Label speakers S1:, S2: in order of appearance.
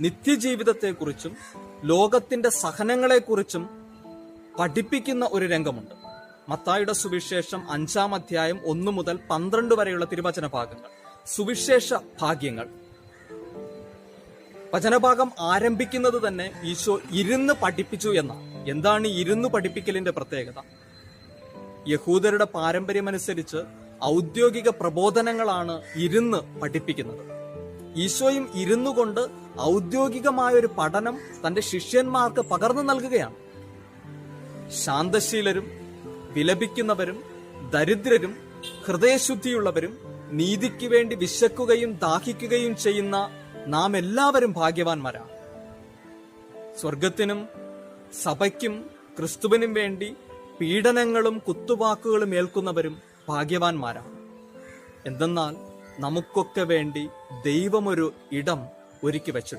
S1: നിത്യജീവിതത്തെക്കുറിച്ചും ലോകത്തിന്റെ സഹനങ്ങളെക്കുറിച്ചും പഠിപ്പിക്കുന്ന ഒരു രംഗമുണ്ട്. മത്തായുടെ സുവിശേഷം അഞ്ചാം അധ്യായം ഒന്നു മുതൽ പന്ത്രണ്ട് വരെയുള്ള തിരുവചന ഭാഗങ്ങൾ. സുവിശേഷ ഭാഗ്യങ്ങൾ. വചനഭാഗം ആരംഭിക്കുന്നത് തന്നെ ഈശോ ഇരുന്ന് പഠിപ്പിച്ചു എന്നാണ്. എന്താണ് ഇരുന്ന് പഠിപ്പിക്കലിന്റെ പ്രത്യേകത? യഹൂദരുടെ പാരമ്പര്യമനുസരിച്ച് ഔദ്യോഗിക പ്രബോധനങ്ങളാണ് ഇരുന്ന് പഠിപ്പിക്കുന്നത്. ഈശോയും ഇരുന്നു കൊണ്ട് ഔദ്യോഗികമായ ഒരു പഠനം തന്റെ ശിഷ്യന്മാർക്ക് പകർന്നു നൽകുകയാണ്. ശാന്തശീലരും വിലപിക്കുന്നവരും ദരിദ്രരും ഹൃദയശുദ്ധിയുള്ളവരും നീതിക്ക് വേണ്ടി വിശക്കുകയും ദാഹിക്കുകയും ചെയ്യുന്ന നാം എല്ലാവരും ഭാഗ്യവാന്മാരാണ്. സ്വർഗത്തിനും സഭയ്ക്കും ക്രിസ്തുവിനും വേണ്ടി പീഡനങ്ങളും കുത്തുവാക്കുകളും ഏൽക്കുന്നവരും ഭാഗ്യവാന്മാരാണ്. എന്തെന്നാൽ നമുക്കൊക്കെ വേണ്ടി ദൈവമൊരു ഇടം ഒരുക്കി വച്ചു